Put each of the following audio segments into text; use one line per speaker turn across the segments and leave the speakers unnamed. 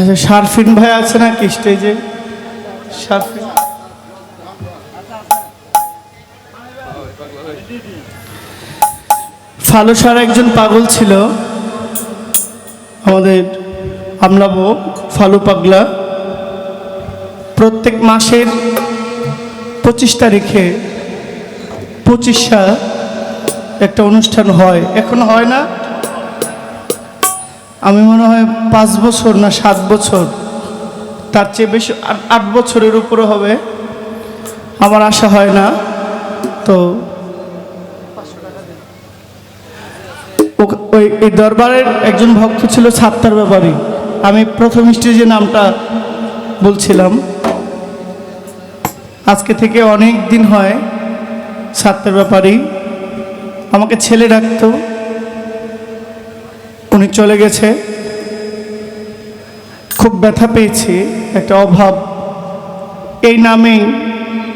আচ্ছা শারফিন ভাই আছে না কি স্টেজে শারফিন ফালুসার একজন পাগল ছিল। আমাদের আমলাবো ফালু পাগলা। প্রত্যেক মাসের পঁচিশ তারিখে পঁচিশা একটা অনুষ্ঠান হয়। এখন হয় না? আমি মনে হয় পাঁচ বছর না সাত বছর। তার চেয়ে বেশি আট- বছরের উপরে হবে। আমার আশা হয় না। তো ওই এই দরবারের একজন ভক্ত ছিল সাত্তার ব্যাপারী। আমি প্রথম স্টেজে নামটা বলছিলাম, আজকে থেকে অনেক দিন হয় সাত্তার ব্যাপারী। আমাকে ছেলে ডাকতো। উনি চলে গেছে। খুব ব্যথা পেয়েছি একটা অভাব। এই নামেই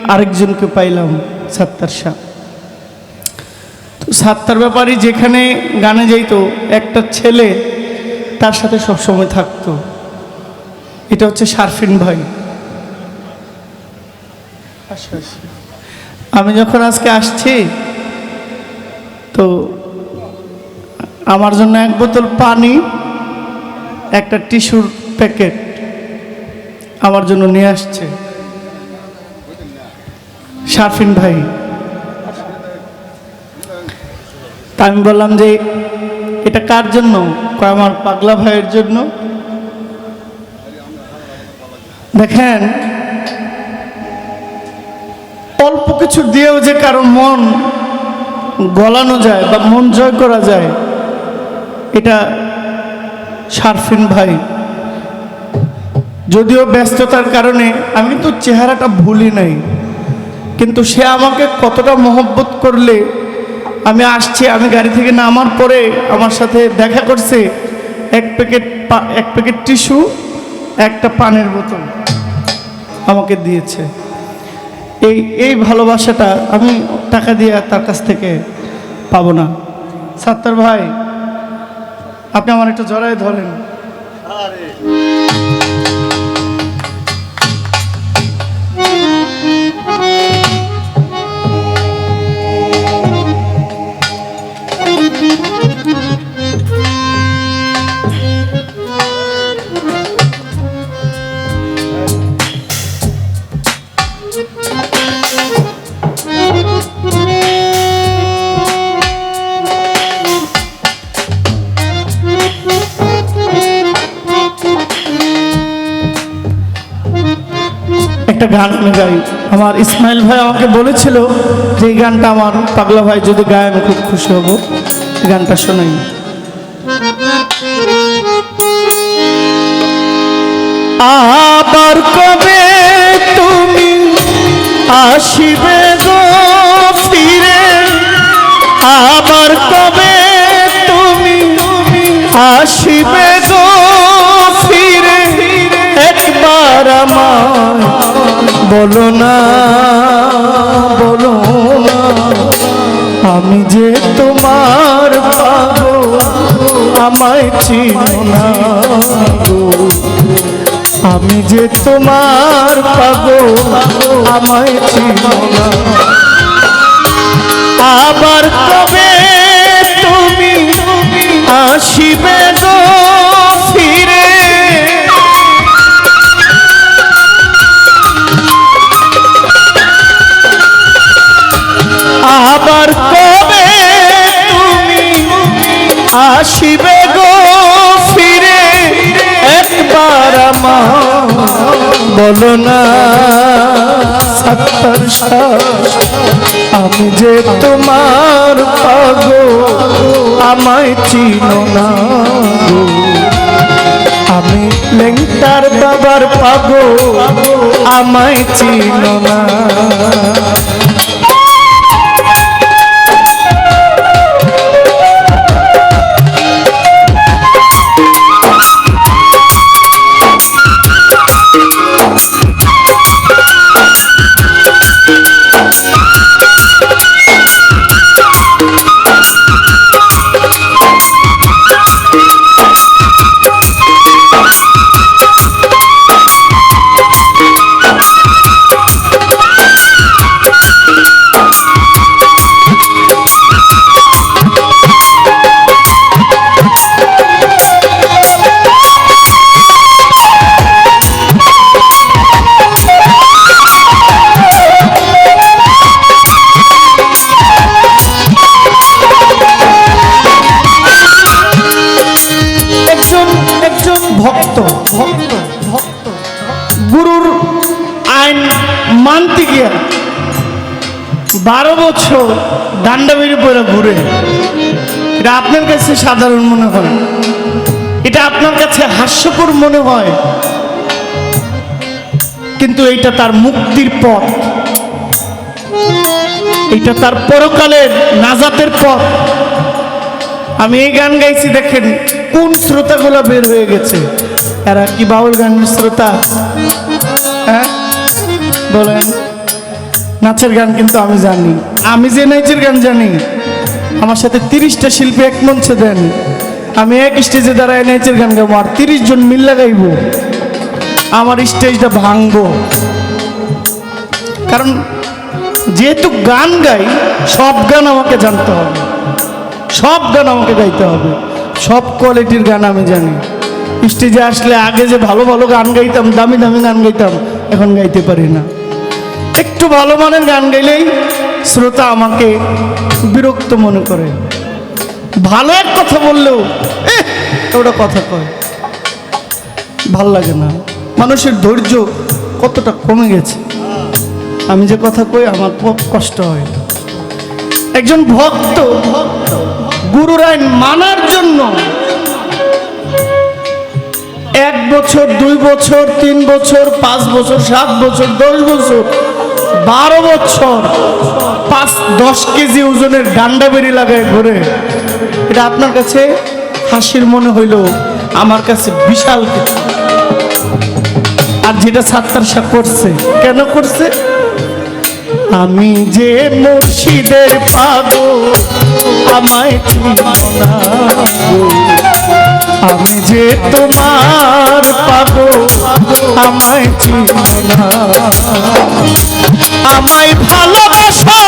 আরেকজনকে পাইলাম সাত্তার শাহ। তো সাত্তার ব্যাপারই যেখানে গানে যাইতো একটা ছেলে তার সাথে সবসময় থাকতো। এটা হচ্ছে শারফিন ভাই। আসো, আসো। আমি যখন আজকে আসছি তো আমার জন্য এক বোতল পানি, একটা টিস্যুর প্যাকেট আমার জন্য নিয়ে আসছে। শারফিন ভাই, তা আমি বললাম যে, এটা কার জন্য? কয়, আমার পাগলা ভাইয়ের জন্য। দেখেন, অল্প কিছু দিয়েও যে কারও মন গলানো যায় বা মন জয় করা যায় শারফিন ভাই। যদিও ব্যস্ততার কারণে আমি কিন্তু চেহারাটা ভুলি নাই, কিন্তু সে আমাকে কতটা মহব্বত করলে আমি আসছি, আমি গাড়ি থেকে নামার পরে আমার সাথে দেখা করছে, এক প্যাকেট এক প্যাকেট টিস্যু, একটা পানের বোতল আমাকে দিয়েছে। এই এই ভালোবাসাটা আমি টাকা দিয়ে তার কাছ থেকে পাবো না। সাত্তার ভাই আপনি আমার একটু জড়ায় ধরেন। একটা গান আমি গাই। আমার ইসমাইল ভাই আমাকে বলেছিল যে, এই গানটা আমার পাগলা ভাই যদি গায়, আমি খুব খুশি হব। এই গানটা শোনাই। আবার কবে তুমি আসিবে গো ফিরে? আবার কবে তুমি আসিবে বলো না বলো না, আমি যে তোমার পাবো আমায় চিনো না আমি যে তোমার পাবো আমায় চিনো না। আবার কবে বলো না আমি যে তোমার পাগো আমায় চিনো না আমি লেংটার বাবার পাগো আমায় চিনো না। ভক্ত ভক্ত গুরুর আইন মানতে গিয়া বারো বছর ডান্ডা বেরিয়ে পড়ে ঘুরে, এটা আপনার কাছে সাধারণ মনে হয়? এটা আপনার কাছে হাস্যকর মনে হয়? কিন্তু এইটা তার মুক্তির পথ। এটা তার পরকালের নাজাতের পথ। আমি এই গান গাইছি, দেখেন কোন শ্রোতাগুলো বের হয়ে গেছে। এরা কি বাউল গানের শ্রোতা? হ্যাঁ? বলেন। নাচের গান কিন্তু আমি জানি। আমি যে নাচের গান জানি, আমার সাথে তিরিশটা শিল্পী এক মঞ্চে দেন। আমি এক স্টেজে দাঁড়ায় নাচের গান গাবো আর তিরিশ জন মিল্লা গাইবো। আমার স্টেজটা ভাঙবো কারণ যেহেতু গান গাই, সব গান আমাকে জানতে হবে। সব গান আমাকে গাইতে হবে। সব কোয়ালিটির গান আমি জানি। স্টেজে আসলে আগে যে ভালো ভালো গান গাইতাম, দামি দামি গান গাইতাম, এখন গাইতে পারি না। একটু ভালো মানের গান গাইলেই শ্রোতা আমাকে বিরক্ত মনে করে। ভালো এক কথা বললেও ওটা কথা কয়। ভালো লাগে না। মানুষের ধৈর্য কতটা কমে গেছে। আমি যে কথা কই, আমার খুব কষ্ট হয়। একজন ভক্ত ভক্ত গুরুর আইন মানার জন্য এক বছর, দুই বছর, তিন বছর, পাঁচ বছর, সাত বছর, দশ বছর, বারো বছর, পাঁচ, দশ কেজি ওজনের ডান্ডা বেরি লাগায় ঘুরে। এটা আপনার কাছে হাসির মনে হইল, আমার কাছে বিশাল কিছু। আর যেটা সাত্তার শাহ করছে, কেন করছে? আমি যে মুর্শিদের পাগো আমায় গো। আমি যে তোমার পাবো আমায় চিনো না। আমায় ভালোবাসো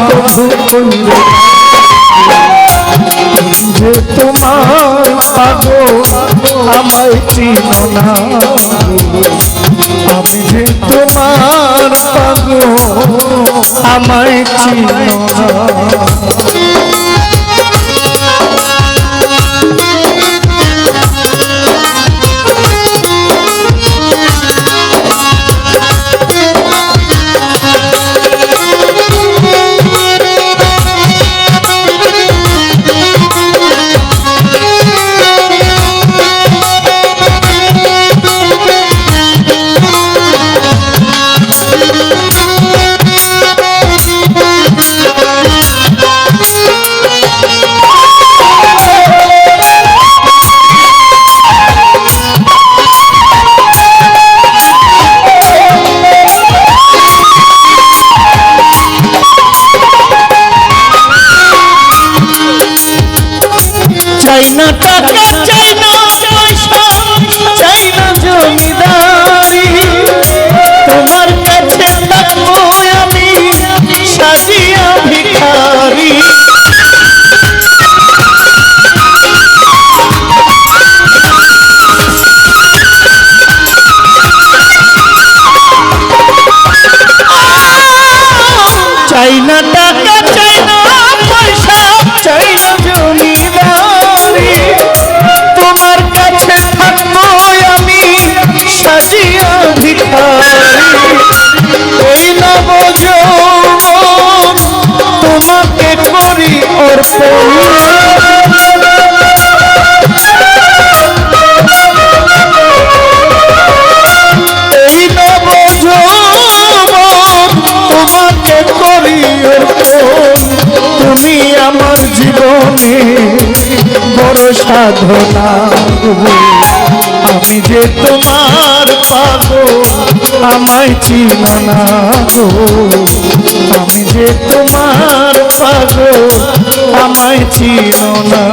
প্রভু কইলে যে তোমার পাগো আমায় চিনো না আমি না। সাধনা আমি যে তোমার পাগো আমায় চিন না গো। আমি যে তোমার পাগো আমায় চিনো না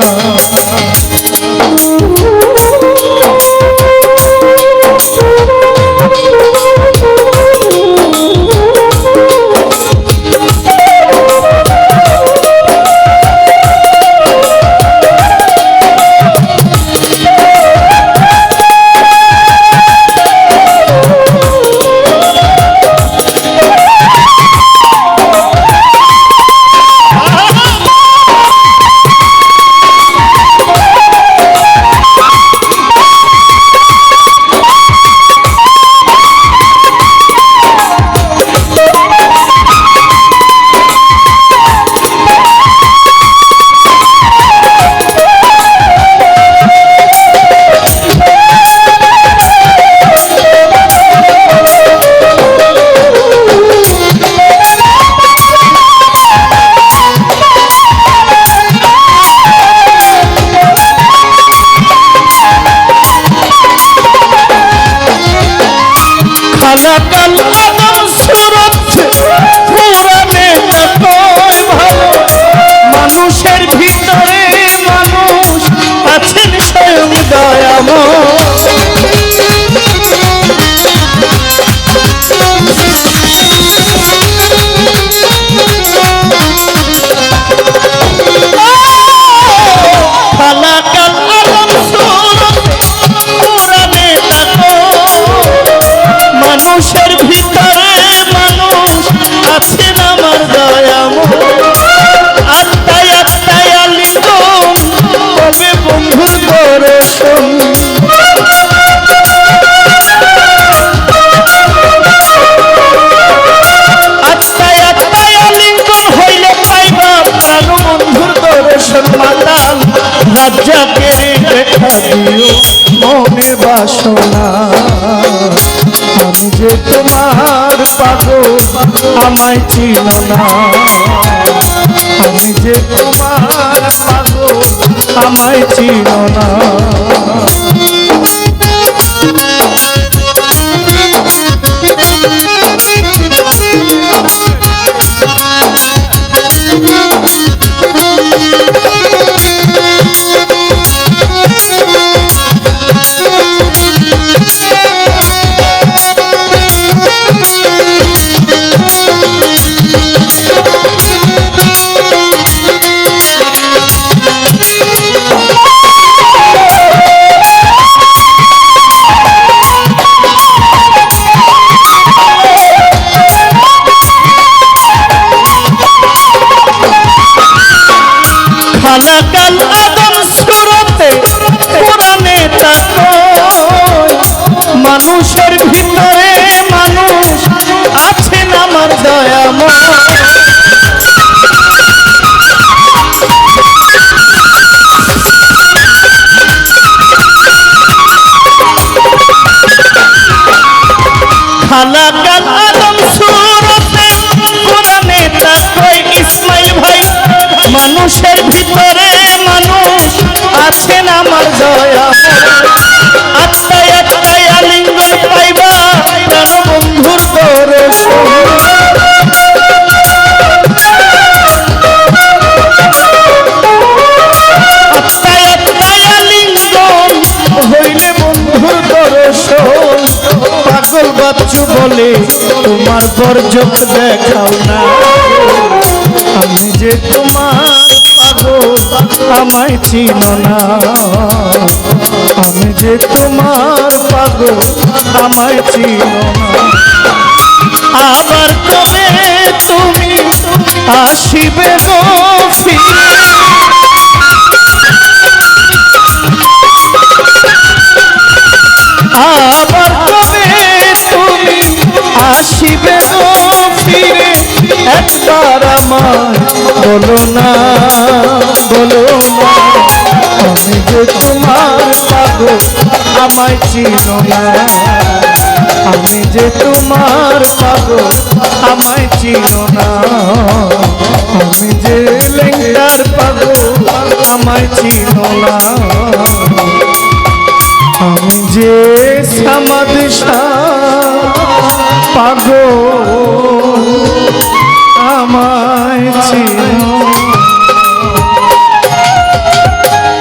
ভালো মানুষের ভিতরে মানুষ আছেন স্বয়ং দয়াময়। দেখা দিও মনে বাসনা আমি যে তোমার পাগল, আমায় চিন না। আমি যে তোমার পাগল, আমায় চিন না। মানুষের ভিতরে তোমার বর্জক দেখাও না। আমি যে তোমার পাগল, আমায় চিন না। আমি যে তোমার পাগল, আমায় চিন না। আবার কবে তুমি আসিবে গো আবার আসিবে গো ফিরে, একবার আমার, বলো না বলো না। আমি যে তোমার পাগল, আমায় চিনো না। আমি যে তোমার পাগল, আমায় চিনো না। আমি যে লেঙ্গার পাগল, আমায় চিনো না। আমি যে সমাদ পাগল আমায় চিনো।